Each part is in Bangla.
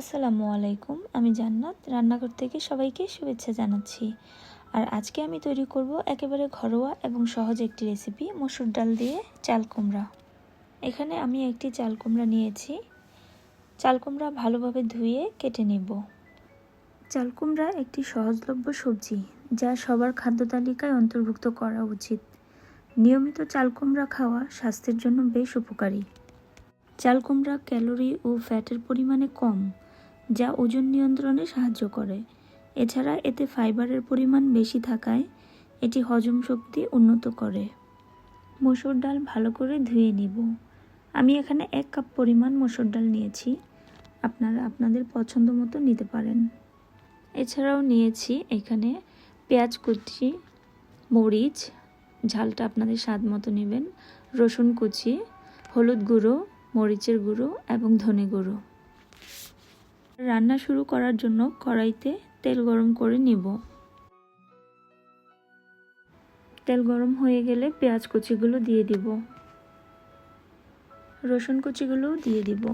আসসালামু আলাইকুম। আমি জান্নাত, রান্নাঘর থেকে সবাইকে শুভেচ্ছা জানাচ্ছি। আর আজকে আমি তৈরি করব একেবারে ঘরোয়া এবং সহজ একটি রেসিপি মসুর ডাল দিয়ে চাল কুমড়া। এখানে আমি একটি চাল কুমড়া নিয়েছি। চাল কুমড়া ভালোভাবে ধুয়ে কেটে নেব। চাল কুমড়া একটি সহজলভ্য সবজি, যা সবার খাদ্য তালিকায় অন্তর্ভুক্ত করা উচিত। নিয়মিত চাল কুমড়া খাওয়া স্বাস্থ্যের জন্য বেশ উপকারী। চাল কুমড়া ক্যালোরি ও ফ্যাটের পরিমাণে কম যা ওজন নিয়ন্ত্রণে সাহায্য করে। এছাড়া এতে ফাইবারের পরিমাণ বেশি থাকায় এটি হজম শক্তি উন্নত করে। মসুর ডাল ভালো করে ধুয়ে নিব। আমি এখানে এক কাপ পরিমাণ মসুর ডাল নিয়েছি। আপনারা আপনাদের পছন্দ মতো নিতে পারেন। এছাড়াও নিয়েছি এখানে পেঁয়াজ কুচি, মরিচ, ঝালটা আপনাদের স্বাদ মতো নেবেন, রসুন কুচি, হলুদ গুঁড়ো, মরিচের গুঁড়ো এবং ধনে গুঁড়ো। রান্না শুরু করার জন্য কড়াইতে তেল গরম করে নিব। তেল গরম হয়ে গেলে পেঁয়াজ কুচিগুলো দিয়ে দিব। রসুন কুচিগুলোও দিয়ে দিব।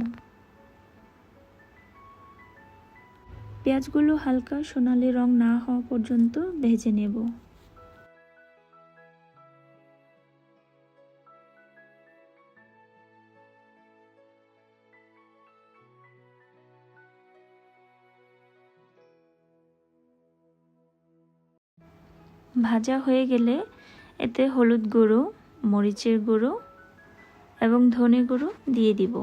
পেঁয়াজগুলো হালকা সোনালি রং না হওয়া পর্যন্ত ভেজে নেব। ভাজা হয়ে গেলে এতে হলুদ গুঁড়ো, মরিচের গুঁড়ো এবং ধনে গুঁড়ো দিয়ে দিব।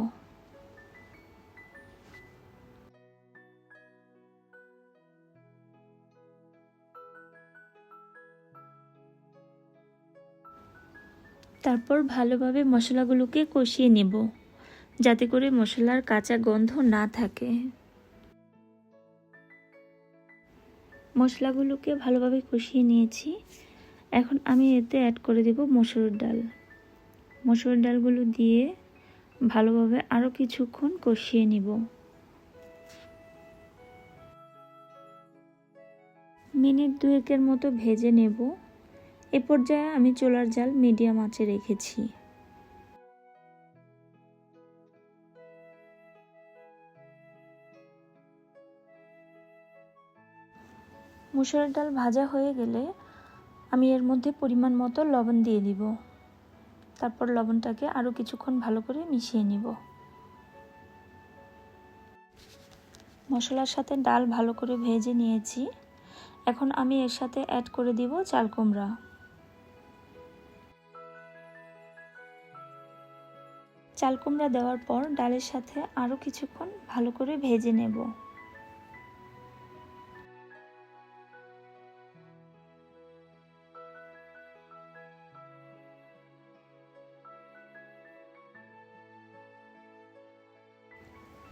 তারপর ভালোভাবে মশলাগুলোকে কষিয়ে নেব, যাতে করে মশলার কাঁচা গন্ধ না থাকে। মশলাগুলোকে ভালোভাবে কষিয়ে নিয়েছি। এখন আমি এতে অ্যাড করে দেব মসুর ডাল। মসুর ডালগুলো দিয়ে ভালোভাবে আরও কিছুক্ষণ কষিয়ে নিব। মিনিট দুয়েকের মতো ভেজে নেব। এ পর্যায়ে আমি চোলার জাল মিডিয়াম আঁচে রেখেছি। মুসুর ডাল ভাজা হয়ে গেলে আমি এর মধ্যে পরিমাণ মতো লবণ দিয়ে দিব। তারপর লবণটাকে আরও কিছুক্ষণ ভালো করে মিশিয়ে নিব। মশলার সাথে ডাল ভালো করে ভেজে নিয়েছি। এখন আমি এর সাথে অ্যাড করে দিব চাল কুমড়া। চাল কুমড়া দেওয়ার পর ডালের সাথে আরও কিছুক্ষণ ভালো করে ভেজে নেব।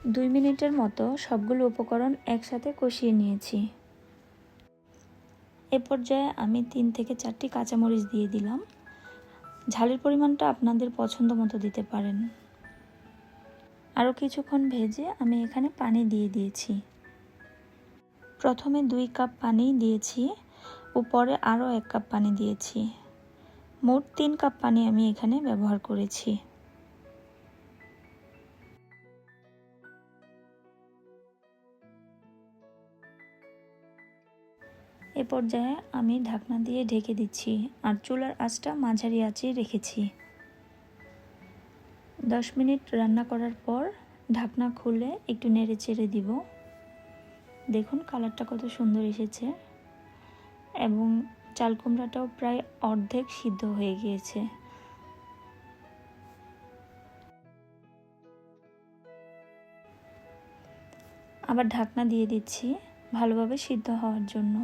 দুই মিনিটের মতো সবগুলো উপকরণ একসাথে কষিয়ে নিয়েছি। এ পর্যায়ে আমি তিন থেকে চারটি কাঁচামরিচ দিয়ে দিলাম। ঝালের পরিমাণটা আপনাদের পছন্দ মতো দিতে পারেন। আরও কিছুক্ষণ ভেজে আমি এখানে পানি দিয়ে দিয়েছি। প্রথমে দুই কাপ পানি দিয়েছি উপরে আরও এক কাপ পানি দিয়েছি। মোট তিন কাপ পানি আমি এখানে ব্যবহার করেছি। এ পর্যায়ে আমি ঢাকনা দিয়ে ঢেকে দিচ্ছি আর চুলার আঁচটা মাঝারি আঁচে রেখেছি। দশ মিনিট রান্না করার পর ঢাকনা খুলে একটু নেড়ে চেড়ে দিব। দেখুন কালারটা কত সুন্দর এসেছে এবং চাল কুমড়াটাও প্রায় অর্ধেক সিদ্ধ হয়ে গিয়েছে। আবার ঢাকনা দিয়ে দিচ্ছি ভালোভাবে সিদ্ধ হওয়ার জন্য।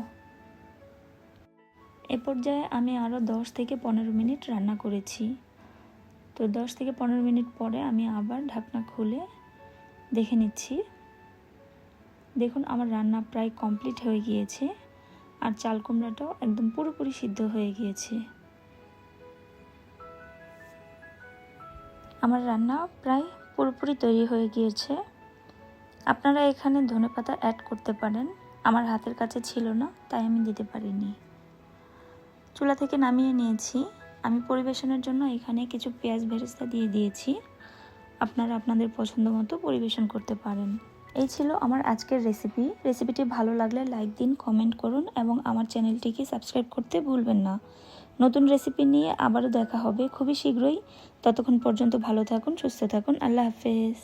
এ পর্যায়ে আমি আরও দশ থেকে পনেরো মিনিট রান্না করেছি। তো দশ থেকে পনেরো মিনিট পরে আমি আবার ঢাকনা খুলে দেখে নিচ্ছি। দেখুন, আমার রান্না প্রায় কমপ্লিট হয়ে গিয়েছে আর চাল কুমড়াটাও একদম পুরোপুরি সিদ্ধ হয়ে গিয়েছে। আমার রান্না প্রায় পুরোপুরি তৈরি হয়ে গিয়েছে। আপনারা এখানে ধনেপাতা অ্যাড করতে পারেন। আমার হাতের কাছে ছিল না, তাই আমি দিতে পারিনি। চুলা থেকে নামিয়ে নিয়েছি। আমি পরিবেশনের জন্য এখানে কিছু পেঁয়াজ ভেরেস্তা দিয়ে দিয়েছি। আপনারা আপনাদের পছন্দ মতো পরিবেশন করতে পারেন। এই ছিল আমার আজকের রেসিপি রেসিপিটি ভালো লাগলে লাইক দিন কমেন্ট করুন এবং আমার চ্যানেলটিকে সাবস্ক্রাইব করতে ভুলবেন না। নতুন রেসিপি নিয়ে আবারও দেখা হবে খুবই শীঘ্রই। ততক্ষণ পর্যন্ত ভালো থাকুন, সুস্থ থাকুন। আল্লাহ হাফেজ।